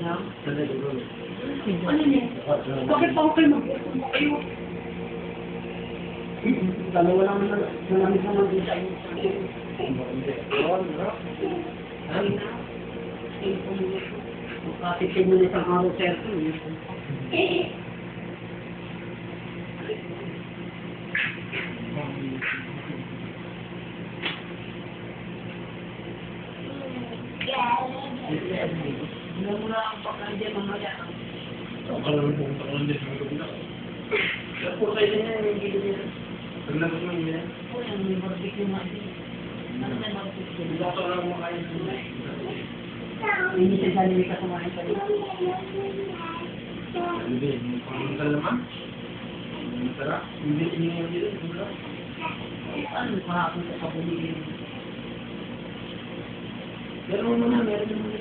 Ano niya? Bakit pa ako kayo mag... Kayo? Dalawa lang na din sa. Ay na. Magkatitin mo na isang araw, sir. Hindi mo na ang pagkain dyan mamaya. Ako lang pumunta ko lang din sa kabila. Kaya po kayo na yan, hindi ko yan. Tignan ko lang yan. May barbecue nga din. Ano may barbecue? Hindi ako lang kumakain sa mga. Hindi siya may kasamahan pa rin. Hindi, may pangunta naman. Masarap. Hindi, hindi mo. Wala. Sa. Meron mo na, meron mo na.